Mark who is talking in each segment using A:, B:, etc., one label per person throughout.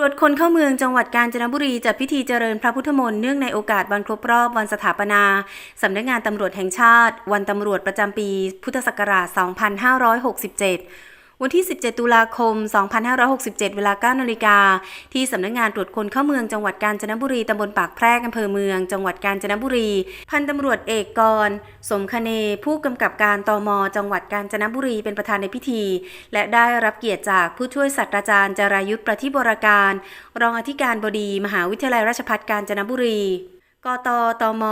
A: รวจคนเข้าเมืองจังหวัดกาญจนบุรีจัดพิธีเจริญพระพุทธมนต์เนื่องในโอกาสวันครบรอบวันสถาปนา สำนักงานตำรวจแห่งชาติ วันตำรวจประจำปี พุทธศักราช 2567 วันที่ 17 ตุลาคม 2567 เวลา 9 นาฬิกา ที่สำนักงานตรวจคนเข้าเมืองจังหวัดกาญจนบุรี ตำบลปากแพรกอำเภอเมือง จังหวัดกาญจนบุรี พันตำรวจเอกกร สมคเน ผู้กำกับการตม จังหวัดกาญจนบุรีเป็นประธานในพิธี และได้รับเกียรติจากผู้ช่วยศาสตราจารย์จรายุทธประทิบรการ รองอธิการบดี มหาวิทยาลัยราชภัฏกาญจนบุรี กตตม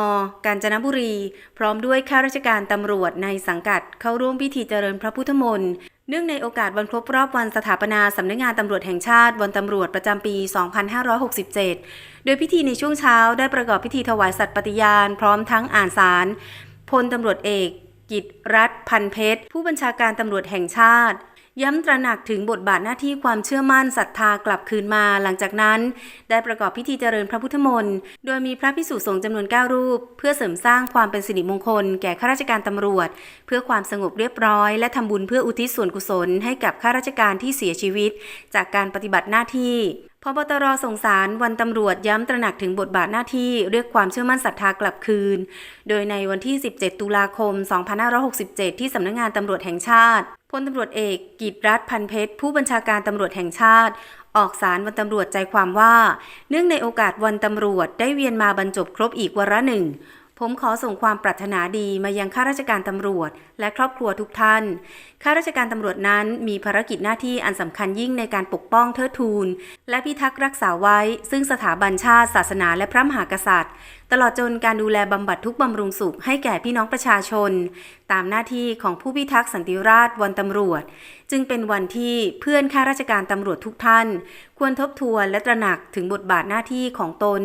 A: กาญจนบุรี พร้อมด้วยข้าราชการตำรวจในสังกัดเข้าร่วมพิธีเจริญพระพุทธมนต์เนื่องในโอกาสวันครบรอบวันสถาปนาสำนักงานตำรวจแห่งชาติ วันตำรวจประจำปี 2567 โดยพิธีในช่วงเช้าได้ประกอบพิธีถวายสัตย์ปฏิญาณ พร้อมทั้งอ่านสารพลตำรวจเอก กิตรัฐพันเพชร ผู้บัญชาการตำรวจแห่งชาติ ย้ำตระหนักถึงบทบาทหน้าที่ความเชื่อมั่นศรัทธากลับคืนมาหลังจากนั้น ได้ประกอบพิธีเจริญพระพุทธมนต์ โดยมีพระพิสุสงฆ์จำนวน 9 รูป เพื่อเสริมสร้างความเป็นสิริมงคล แก่ข้าราชการตำรวจ เพื่อความสงบเรียบร้อย และทำบุญเพื่ออุทิศส่วนกุศล ให้กับข้าราชการที่เสียชีวิต จากการปฏิบัติหน้าที่พบตรส่งสารวันตำรวจย้ำตระหนักถึงบทบาทหน้าที่เรียกความเชื่อมั่นศรัทธากลับคืน โดยในวันที่ 17 ตุลาคม 2567 ที่สำนักงานตำรวจแห่งชาติ พลตำรวจเอกกิตรัฐพันเพชร ผู้บัญชาการตำรวจแห่งชาติ ออกสารวันตำรวจใจความว่า เนื่องในโอกาสวันตำรวจได้เวียนมาบรรจบครบอีกวาระหนึ่ง ผมขอส่งความปรารถนาดีมายังข้าราชการตำรวจ และครอบครัวทุกท่าน ข้าราชการตำรวจนั้นมีภารกิจหน้าที่อันสำคัญยิ่งในการปกป้องเทิดทูน และพิทักษ์รักษาไว้ ซึ่งสถาบันชาติ ศาสนาและพระมหากษัตริย์ ตลอดจนการดูแลบำบัดทุกบำรุงสุขให้แก่พี่น้องประชาชน ตามหน้าที่ของผู้พิทักษ์สันติราษฎร์วันตำรวจ จึงเป็นวันที่เพื่อนข้าราชการตำรวจทุกท่าน ควรทบทวนและตระหนักถึงบทบาทหน้าที่ของตน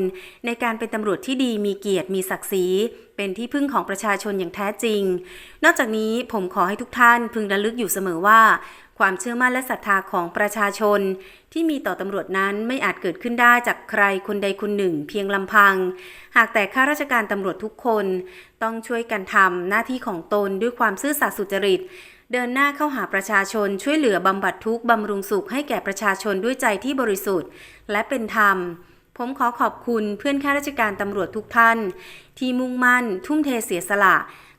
A: ในการเป็นตำรวจที่ดีมีเกียรติมีศักดิ์ศรีเป็นที่พึ่งของประชาชนอย่างแท้จริง นอกจากนี้ผมขอให้ทุกท่านพึงระลึกอยู่เสมอว่า ความเชื่อมั่นและศรัทธาของประชาชน ที่มีต่อตำรวจนั้นไม่อาจเกิดขึ้นได้จากใครคนใดคนหนึ่ง เพียงลำพัง หากแต่ข้าราชการตำรวจทุกคน ต้องช่วยกันทำหน้าที่ของตนด้วยความซื่อสัตย์สุจริต เดินหน้าเข้าหาประชาชนช่วยเหลือบำบัดทุกข์บำรุงสุขให้แก่ประชาชนด้วยใจที่บริสุทธิ์ และเป็นธรรมผมขอขอบคุณเพื่อนข้าราชการตำรวจทุกท่าน ที่มุ่งมั่นทุ่มเทเสียสละ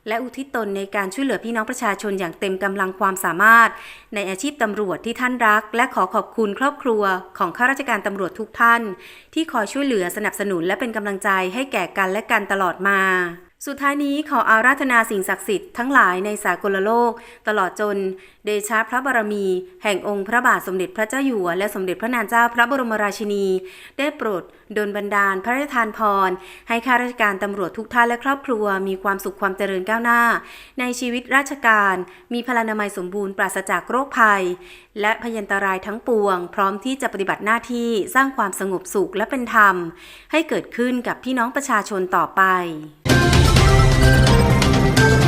A: และอุทิศตนในการช่วยเหลือพี่น้องประชาชนอย่างเต็มกำลังความสามารถ ในอาชีพตำรวจที่ท่านรัก และขอขอบคุณครอบครัวของข้าราชการตำรวจทุกท่าน ที่คอยช่วยเหลือสนับสนุนและเป็นกำลังใจให้แก่กันและกันตลอดมา สุดท้ายนี้ขออาราธนาสิ่งศักดิ์สิทธิ์ทั้งหลายในสากลโลก ตลอดจน เดชะพระบารมี แห่งองค์พระบาทสมเด็จพระเจ้าอยู่หัวและสมเด็จพระนางเจ้าพระบรมราชินี ได้โปรดดลบันดาลพระราชทานพร ให้ข้าราชการตำรวจทุกท่านและครอบครัว มีความสุขความเจริญก้าวหน้า ในชีวิตราชการ มีพลานามัยสมบูรณ์ปราศจากโรคภัย และพยันตรายทั้งปวง พร้อมที่จะปฏิบัติหน้าที่สร้างความสงบสุขและเป็นธรรม ให้เกิดขึ้นกับพี่น้องประชาชนต่อไป Thank you.